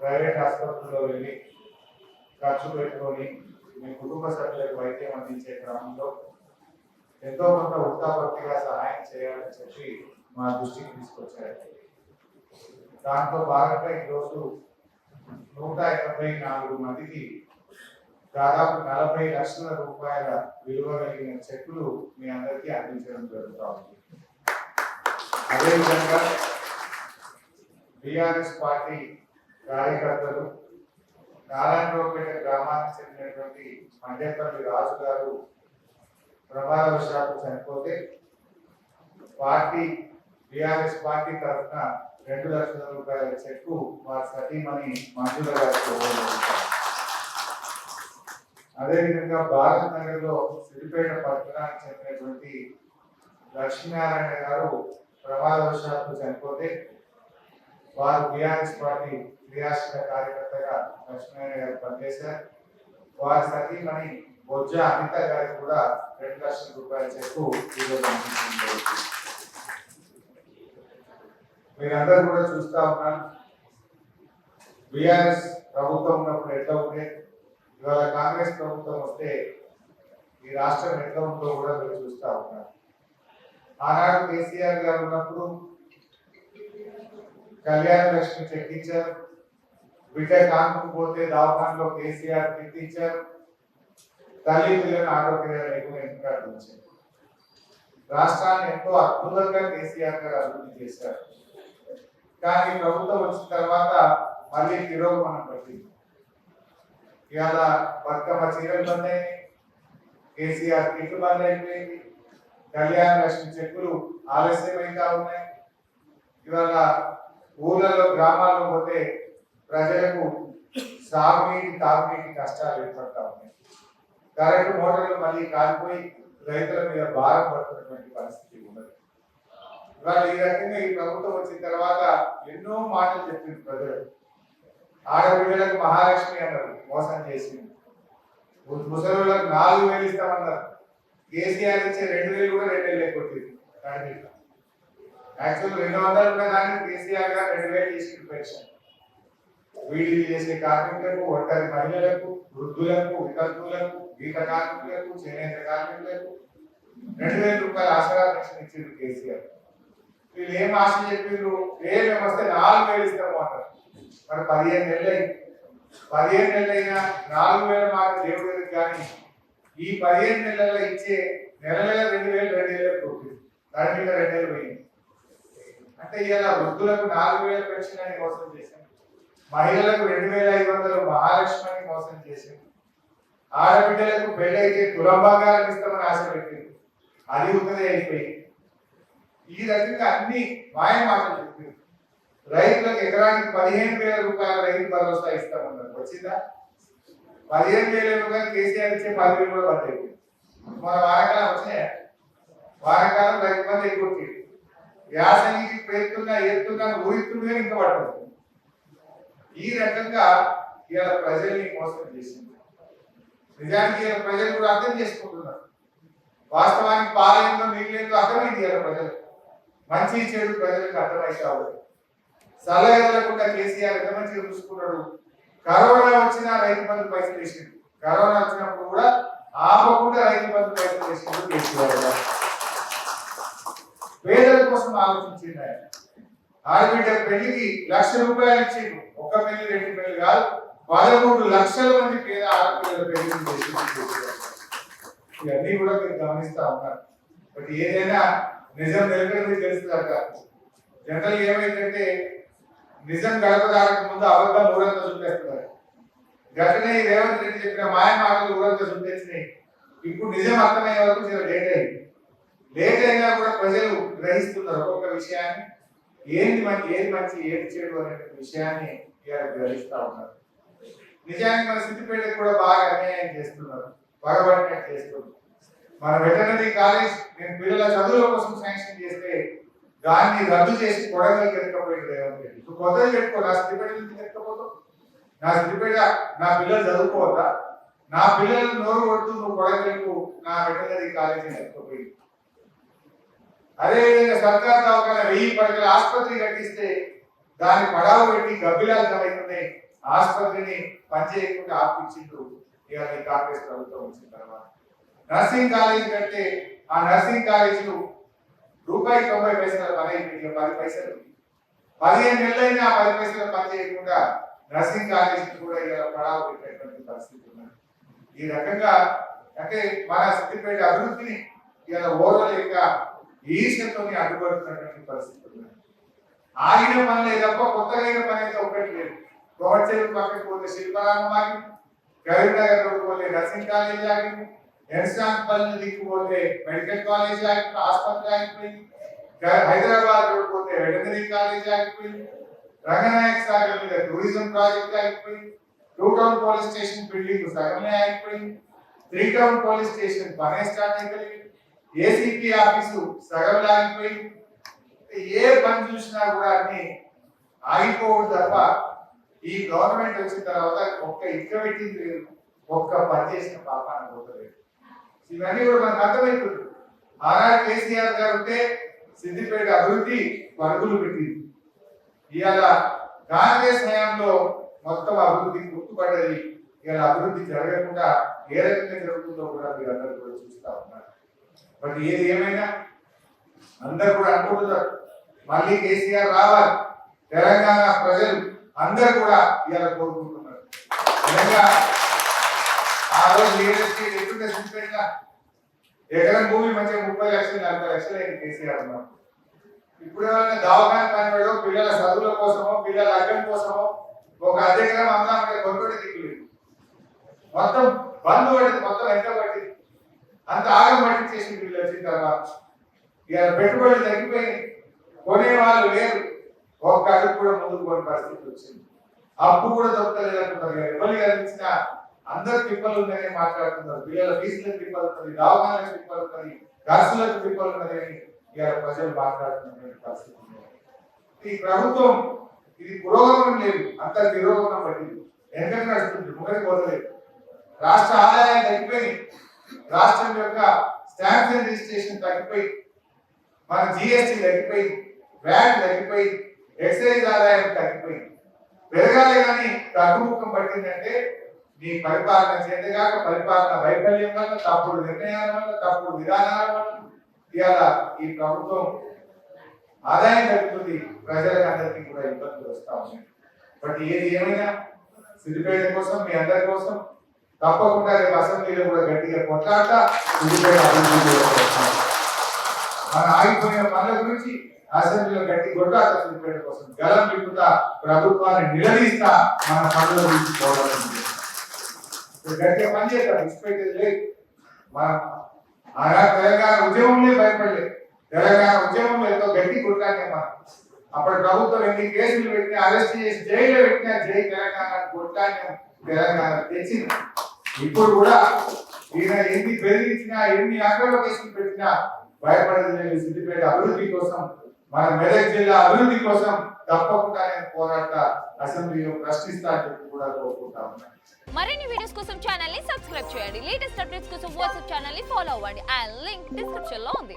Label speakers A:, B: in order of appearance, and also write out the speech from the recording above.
A: Private ఆసుపత్రుల్లో వెళ్ళి ఖర్చు పెట్టుకొని మీ కుటుంబ సభ్యులకు వైద్యం అందించే క్రమంలో ఎంతో కొంత ఉత్తాపత్తిగా సహాయం చేయాలని చెప్పి మా దృష్టికి తీసుకొచ్చారు. దాంతో భాగంగా ఈరోజు నూట ఎనభై నాలుగు మందికి దాదాపు నలభై లక్షల రూపాయల విలువ కలిగిన చెక్కులు మీ అందరికీ అందించడం జరుగుతూ ఉంది. అదేవిధంగా బీఆర్ఎస్ పార్టీ కార్యకర్తలు నారాయణరావుపేట గ్రామానికి చెందినటువంటి మండేపల్లి రాజు గారు ప్రమాదవశాత్తు చనిపోతే పార్టీ బీఆర్ఎస్ పార్టీ తరఫున రెండు లక్షల రూపాయల చెక్కు వారి సతీమణి మంజుల గారికి అదేవిధంగా భారత్ నగర్లో సిరిపేట పట్టణానికి చెందినటువంటి లక్ష్మీనారాయణ గారు ప్రమాదవశాత్తు చనిపోతే వారు బీఆర్ఎస్ పార్టీ క్రియాశీల కార్యకర్తగా లక్ష్మీనారాయణ గారు పనిచేశారు. వారి సతీమణి బొజ్జ అనిత గారికి కూడా రెండు లక్షల రూపాయల చెక్కు ఈరోజు అందించడం జరుగుతుంది మీరందరూ కూడా చూస్తా ఉన్నారు బీఆర్ఎస్ ప్రభుత్వం ఉన్నప్పుడు ఎట్లా ఉండే? ఇవాళ కాంగ్రెస్ ప్రభుత్వం వస్తే ఈ రాష్ట్రం ఎట్లా ఉందో కూడా మీరు చూస్తా ఉన్నారు. ఆనాడు కేసీఆర్ గారు ఉన్నప్పుడు కళ్యాణ లక్ష్మి చెక్కించారు బిడ్డ కానుకపోతే దవాఖానలో కేసీఆర్ తిట్టించారు. తల్లి పిల్లలను ఆరోగ్యంగా లేకుండా ఇంకా రాష్ట్రాన్ని ఎంతో అద్భుతంగా కేసీఆర్ గారు అభివృద్ధి చేశారు. కానీ ప్రభుత్వం వచ్చిన తర్వాత మళ్ళీ తిరోగమనం పట్టింది. ఇవాళ బతుకమ్మ చీరలు బంద్ అయినాయి కేసీఆర్ కిట్లు బంద్ అయిపోయింది కళ్యాణ లక్ష్మి చెక్కులు ఆలస్యమైతా ఉన్నాయి. ఇవాళ ఊళ్ళలో గ్రామాల్లో పోతే ప్రజలకు సాగునీటి తాగునీటి కష్టాలు ఏర్పడతా ఉన్నాయి. కరెంటు మోటార్లు మళ్ళీ కాలిపోయి రైతుల మీద భారం పడుతున్నటువంటి పరిస్థితి ఉన్నది. ఇవాళ ఈ రకంగా ఈ ప్రభుత్వం వచ్చిన తర్వాత ఎన్నో మాటలు చెప్పింది ప్రజలు ఆడపిల్లలకు మహాలక్ష్మి అన్నారు మోసం చేసింది. ముసలులకు నాలుగు వేలు ఇస్తామన్నారు. కేసీఆర్ ఇచ్చే రెండు వేలు కూడా రెండు వేలు కొట్టింది. యాక్చువల్ రెండు వందలు ఉన్న దాన్ని కేసీఆర్ గారు రెండు వేలు తీసుకుని పెన్షన్ వీడికి చేసే కార్మికులకు ఒంటరి మహిళలకు వృద్ధులకు వికల్పులకు గీత కార్మికులకు చేనేత కార్మికులకు రెండు వేల రూపాయల ఆసరా పెన్షన్ ఇచ్చింది కేసీఆర్ వీళ్ళు ఏం ఆశ చెప్పిండ్రు ఏ వ్యవస్థ నాలుగు వేలు ఇస్తాము అంటారు. మరి పదిహేను నెలలు అయింది. పదిహేను నెలలు అయినా నాలుగు వేల మాట దేవుడు కానీ ఈ పదిహేను నెలల్లో ఇచ్చే నెల నెల రెండు వేలు రెండు వేలు దాని మీద రెండు వేలు పోయింది. అంటే ఇలా వృద్ధులకు నాలుగు వేల పెన్షన్ అని మోసం చేసింది మహిళలకు రెండు వేల ఐదు వందలు మహాలక్ష్మి అని మోసం చేసింది ఆడబిడ్డలకు పెళ్ళైతే తులం ఇస్తామని ఆశ పెట్టింది. అది ఉన్నదే అయిపోయింది. ఈ రకంగా అన్ని మాయ మాటలు చెప్పింది రైతులకు ఎకరానికి పదిహేను వేల రూపాయల రైతు భరోసా ఇస్తామన్నారు. వచ్చిందా? పదిహేను వేల రూపాయలు కేసీఆర్ ఇచ్చే పదివేలు కూడా బంద్ అయిపోయింది. మన వారకాలం వచ్చినాయా? వారకాలం రైతు మంది ఎక్కువ యాసంగి పేరుతున్నా ఎత్తున్నా ఊరిస్తున్నా ఇంకా పట్టదు ఈ రకంగా ఇవాళ ప్రజల్ని మోసం చేసింది. నిజానికి ఇలా ప్రజలు కూడా అర్థం చేసుకుంటున్నారు. వాస్తవానికి పాలయంలో మిగిలేదు అర్థమైంది ఇలా ప్రజలు. మంచి చెడు ప్రజలకు అర్థమైతే అవ్వదు సలహా కేసీఆర్ ఎంత మంచిగా చూసుకున్నాడు. కరోనా వచ్చినా రైతు బంధు పైసలు వేసిండు. కరోనా వచ్చినప్పుడు కూడా ఆపకుండా రైతు బంధు పైసలు వేసిండు కేసీఆర్ పేదల కోసం ఆలోచించింది ఆయన. ఆడబిడ్డ పెళ్ళికి లక్ష రూపాయలు ఇచ్చిండు ఒక పెళ్ళి రెండు పెళ్ళి కాదు పదమూడు లక్షల మంది పేద ఆడపిల్లల పెళ్ళి ఇవన్నీ కూడా మీరు గమనిస్తా ఉన్నారు. బట్ ఏదైనా నిజం నిలబడి తెలుస్తుందట. జనరల్ ఏమైందంటే నిజం గడప ముందు అబద్ధం ఊరంతా చూపేస్తున్నారు గతనే రేవంత్ రెడ్డి చెప్పిన మాయ మాటలు ఊరంతా చూపేసినాయి ఇప్పుడు నిజం అర్థమయ్యే వరకు చాలా లేట్ అయింది. లేట్ కూడా ప్రజలు గ్రహిస్తున్నారు ఒక్కొక్క విషయాన్ని. ఏంది మంచి ఏది మంచి ఏది చెడు అనే విషయాన్ని గ్రహిస్తూ గ్రహిస్తా ఉన్నారు. నిజానికి మన సిద్దిపేటకు కూడా బాగా అన్యాయం చేస్తున్నారు. పగబట్టినట్టు చేస్తున్నారు. మన వెటనరీ కాలేజ్ నేను పిల్లల చదువుల కోసం శాంక్షన్ చేస్తే దాన్ని రద్దు చేసి కొడగలు ఎత్తుకపోయింది రేవంత్ రెడ్డి. నువ్వు పెట్టుకో నా సిద్దిపేట నుంచి ఎత్తుకపోతావు నా సిద్దిపేట నా పిల్లలు చదువుకోవద్దా? నా పిల్లలు నోరు కొడుతూ నువ్వు కొడగలకు నా వెటనరీ కాలేజీని ఎత్తుకపోయింది. అదేవిధంగా సర్కార్ దవాఖాన వెయ్యి పడకల ఆసుపత్రి కట్టిస్తే దాని పడావు పెట్టి గబ్బిలాలు ఆసుపత్రిని పనిచేయకుండా ఆపించిండ్రు ఇక కాంగ్రెస్ ప్రభుత్వం వచ్చిన తర్వాత. నర్సింగ్ కాలేజ్ కడితే ఆ నర్సింగ్ కాలేజీలు రూపాయి తొంభై పైసల పని పది పైసలు పదిహేను నెలలైనా ఆ పది పైసలు పని చేయకుండా నర్సింగ్ కాలేజీ కూడా ఇలా పడావు పెట్టేటువంటి పరిస్థితి ఉన్నది. ఈ రకంగా అంటే మన సిద్దిపేట అభివృద్ధిని ఇలా ఓర్వలేక ఈశ్వరుతో అడ్డుపడుతున్నటువంటి పరిస్థితి ఉన్నది ఆగిన పనులే తప్ప కొత్తగా అయిన పని అయితే ఒకటి లేదు. కోవచ్చేరు పక్కకి పోతే శిల్పరామం ఆగింది కరీంనగర్ రోడ్ పోతే నర్సింగ్ కాలేజ్ ఆగింది ఎన్స్టాన్ పల్లి దిక్కుపోతే మెడికల్ కాలేజ్ ఆగిపోయింది ఆసుపత్రి ఆగిపోయింది హైదరాబాద్ రోడ్ పోతే వెటనరీ కాలేజ్ ఆగిపోయింది రంగనాయక్ సాగర్ మీద టూరిజం ప్రాజెక్ట్ ఆగిపోయింది two town police station building సగమే ఆగిపోయింది త్రీ టౌన్ పోలీస్ స్టేషన్ పనే స్టార్ట్ అయిపోయింది ఏసీపీ ఆఫీసు సగం ఆగిపోయింది ఏ పని చూసినా కూడా అన్ని ఆగిపోవడం తప్ప ఈ గవర్నమెంట్ వచ్చిన తర్వాత ఒక్క ఇక్క పెట్టింది లేదు. ఒక్క పని చేసిన పాపాన్ని పోతలేదు ఇవన్నీ కూడా మనకు అర్థమవుతుంది ఆనాడు కేసీఆర్ గారు ఉంటే సిద్దిపేట అభివృద్ధి పరుగులు పెట్టింది. ఇవాళ కాంగ్రెస్ హయాంలో మొత్తం అభివృద్ధి గుర్తుపడ్డది. ఇవాళ అభివృద్ధి జరగకుండా ఏ రకంగా జరుగుతుందో కూడా మీరు అందరూ కూడా చూస్తా ఉన్నారు. బట్ ఏది ఏమైనా? అందరు కూడా అనుకుంటున్నారు మళ్ళీ కేసీఆర్ రావాలి. తెలంగాణ ప్రజలు అందరు కూడా ఇవాళ కోరుకుంటున్నారు. ఆ రోజు రియల్ ఎస్టేట్ ఎక్కడ ఎకరం భూమి మంచిగా ముప్పై లక్షలు నలభై లక్షలు అయింది కేసీఆర్ ఉన్నారు ఇప్పుడు ఏమైనా దవాఖాన పనివాడో పిల్లల చదువుల కోసమో పిల్లల అగ్గం కోసమో ఒక అర్ధ ఎకరం అమ్మాలంటే కొనుగోలు దిగులేదు మొత్తం బంధు పడింది మొత్తం ఎంత పట్టింది అంత ఆగం పట్టించేసి వీళ్ళు వచ్చిన తర్వాత ఇక పెట్టుబడులు తగ్గిపోయినాయి. కొనే వాళ్ళు లేరు. ఒక్క అడుగు కూడా ముందుకు పోయిన పరిస్థితి వచ్చింది. అప్పు కూడా దొరకలేదు అనుకుంటారు ఎవరు కనిపించిన అందరు తిప్పలు ఉందని మాట్లాడుతున్నారు. పిల్లల ఫీజులకు తిప్పలు ఉన్నది దవాఖానలకు తిప్పలు ఉన్నది ఖర్చులకు తిప్పలు ఉన్నది అని ఇవాళ ప్రజలు మాట్లాడుతున్న పరిస్థితి ఈ ప్రభుత్వం ఇది పురోగమనం లేదు. అంత తిరోగమనం పట్టింది. ఎందుకంటే నడుస్తుంది ముంగడి పోతలేదు. రాష్ట్ర ఆదాయాలు తగ్గిపోయి రాష్ట్రం యొక్క స్టాంప్స్ అండ్ రిజిస్ట్రేషన్ తగ్గిపోయి మన జిఎస్టి తగ్గిపోయి వ్యాట్ తగ్గిపోయి ఎక్సైజ్ ఆదాయం తగ్గిపోయి. పెరగాలి కానీ తగ్గుముఖం పట్టిందంటే నీ పరిపాలన చేతగాక పరిపాలన వైఫల్యం వల్ల తప్పుడు నిర్ణయాల వల్ల తప్పుడు విధానాల వల్ల ఇవాళ ఈ ప్రభుత్వం ఆదాయం తగ్గుతుంది ప్రజలకు అందరికీ కూడా ఇబ్బందులు వస్తా ఉన్నాయి. బట్ ఏది ఏమైనా సిద్దిపేట కోసం మీ అందరి కోసం తప్పకుండా రేపు అసెంబ్లీలో కొట్లాట మన ఆగిపోయిన పనుల గురించి అసెంబ్లీలో గట్టి కొట్లాట సిద్దిపేట కోసం గలం విప్పుతా ప్రభుత్వాన్ని నిలదీస్తా మన పనుల గురించి పోవడం గట్టిగా పని చేద్దాం ఇన్స్పెక్టర్ లేదు. మన ఆనాడు తెలంగాణ ఉద్యమంలో భయపడలే. తెలంగాణ ఉద్యమంలో ఎంతో గట్టి కొట్లాడే మనం అప్పుడు ప్రభుత్వం ఎన్ని కేసులు పెట్టినా అరెస్ట్ చేసి జైల్లో పెట్టినా జై తెలంగాణ కొట్లాడిన తెలంగాణ తెచ్చింది. ఇప్పుడు కూడా ఈయన ఎన్ని బెదిరించినా ఎన్ని అక్రమ కేసులు పెట్టినా భయపడేది లేదు సిద్దిపేట అభివృద్ధి కోసం మన మెదక్ జిల్లా అభివృద్ధి కోసం తప్పకుండా నేను పోరాట అసెంబ్లీలో ప్రశ్నిస్తా చెప్పి కూడా కోరుకుంటా ఉన్నాను
B: మరిన్ని వీడియోస్ కోసం ఛానల్ని సబ్స్క్రైబ్ చేయండి. లేటెస్ట్ అప్డేట్స్ కోసం వాట్సాప్ ఛానల్ని ఫాలో అవ్వండి. ఆ లింక్ డిస్క్రిప్షన్లో ఉంది.